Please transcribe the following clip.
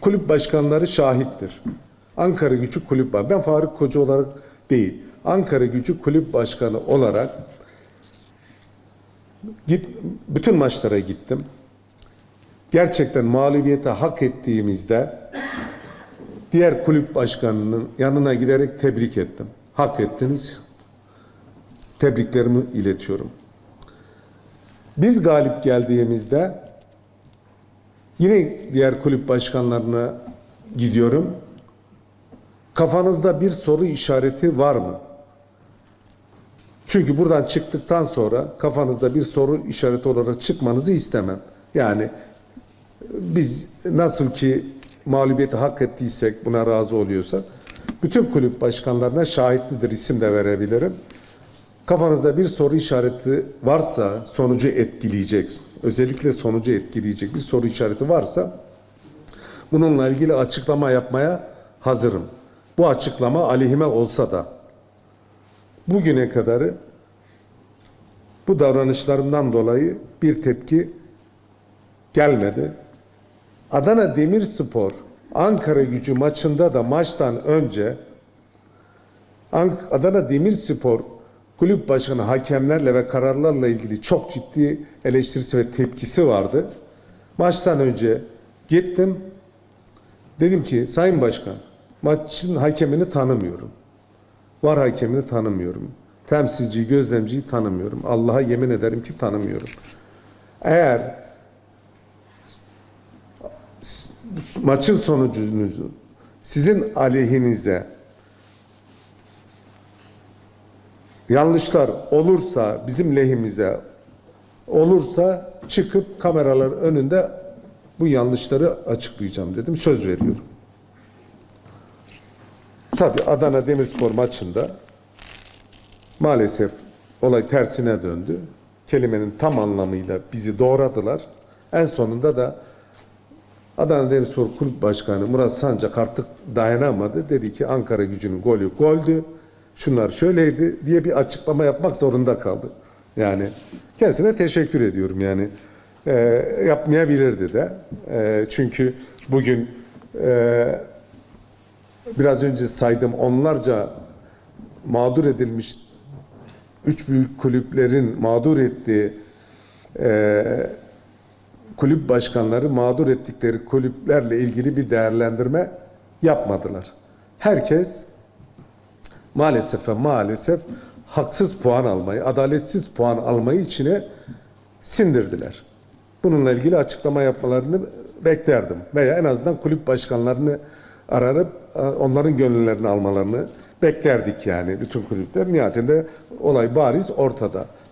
kulüp başkanları şahittir. Ankara Gücü kulüp var. Ben Faruk Koca olarak değil. Ankara Gücü kulüp başkanı olarak git bütün maçlara gittim. Gerçekten mağlubiyete hak ettiğimizde diğer kulüp başkanının yanına giderek tebrik ettim. Hak ettiniz. Tebriklerimi iletiyorum. Biz galip geldiğimizde yine diğer kulüp başkanlarına gidiyorum. Kafanızda bir soru işareti var mı? Çünkü buradan çıktıktan sonra kafanızda bir soru işareti olarak çıkmanızı istemem. Yani biz nasıl ki mağlubiyeti hak ettiysek buna razı oluyorsa bütün kulüp başkanlarına şahitlidir isim de verebilirim. Kafanızda bir soru işareti varsa sonucu etkileyecek, özellikle sonucu etkileyecek bir soru işareti varsa bununla ilgili açıklama yapmaya hazırım. Bu açıklama aleyhime olsa da bugüne kadarı bu davranışlarımdan dolayı bir tepki gelmedi. Adana Demirspor Ankara Gücü maçında da maçtan önce Adana Demirspor kulüp başkanı hakemlerle ve kararlarla ilgili çok ciddi eleştirisi ve tepkisi vardı. Maçtan önce gittim. Dedim ki Sayın Başkan maçın hakemini tanımıyorum. Var hakemini tanımıyorum. Temsilciyi, gözlemciyi tanımıyorum. Allah'a yemin ederim ki tanımıyorum. Eğer maçın sonucunu sizin aleyhinize yanlışlar olursa bizim lehimize olursa çıkıp kameralar önünde bu yanlışları açıklayacağım dedim. Söz veriyorum. Tabii Adana Demirspor maçında maalesef olay tersine döndü. Kelimenin tam anlamıyla bizi doğradılar. En sonunda da Adana Demirspor Kulüp Başkanı Murat Sancak artık dayanamadı. Dedi ki Ankara gücünün golü goldü. Şunlar şöyleydi diye bir açıklama yapmak zorunda kaldı. Yani kendisine teşekkür ediyorum yani. Ee, yapmayabilirdi de. Ee, çünkü bugün e, biraz önce saydım onlarca mağdur edilmiş üç büyük kulüplerin mağdur ettiği e, kulüp başkanları mağdur ettikleri kulüplerle ilgili bir değerlendirme yapmadılar. Herkes maalesef ve maalesef haksız puan almayı, adaletsiz puan almayı içine sindirdiler. Bununla ilgili açıklama yapmalarını beklerdim. Veya en azından kulüp başkanlarını ararıp e, onların gönüllerini almalarını beklerdik yani bütün kulüpler. Nihayetinde olay bariz ortada.